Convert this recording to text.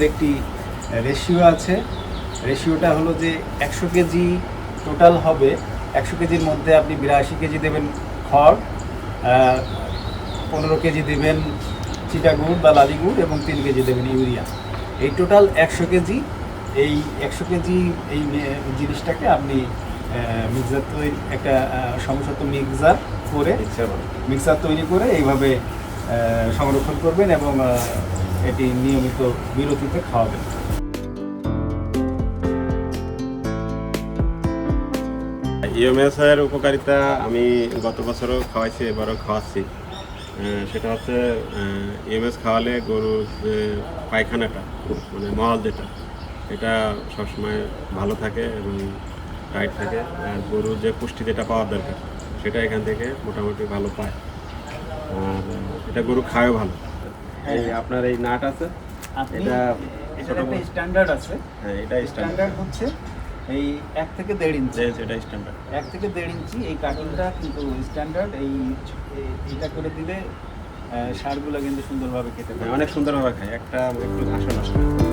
এর একটি রেশিও আছে। রেশিওটা হলো যে একশো কেজি টোটাল হবে। একশো কেজির মধ্যে আপনি বিরাশি কেজি দেবেন খড় পনেরো কেজি দেবেন চিটাগুড় বা লালি গুড় এবং তিন কেজি দেবেন ইউরিয়া। এই টোটাল একশো কেজি এই একশো কেজি এই জিনিসটাকে আপনি মিক্সার তৈরি একটা সমসত্ব মিক্সার করে মিক্সার তৈরি করে এইভাবে সংরক্ষণ করবেন এবং এটি নিয়মিত বিরতিতে খাওয়াবেন। ইএমএস উপকারিতা আমি গত বছরও খাওয়াইছি, এবারও খাওয়াচ্ছি। সেটা হচ্ছে ইএমএস খাওয়ালে গরুর যে পায়খানাটা মানে মল যেটা, এটা সবসময় ভালো থাকে এবং টাইট থাকে। আর গরুর যে পুষ্টি যেটা পাওয়ার দরকার, সেটা এখান থেকে মোটামুটি ভালো পায়। আর এটা গরু খায়ও ভালো। এই আপনার এই নাট আছে এটা এটা একটা স্ট্যান্ডার্ড আছে। হ্যাঁ এটা স্ট্যান্ডার্ড হচ্ছে এই এক থেকে দেড় ইঞ্চি এটা স্ট্যান্ডার্ড এক থেকে দেড় ইঞ্চি এই কাটিংটা কিন্তু স্ট্যান্ডার্ড এই এটা করে দিলে সারগুলো কিন্তু সুন্দরভাবে খেতে পারে অনেক সুন্দরভাবে খায়। একটা একটু ঘাসও নষ্ট হয়।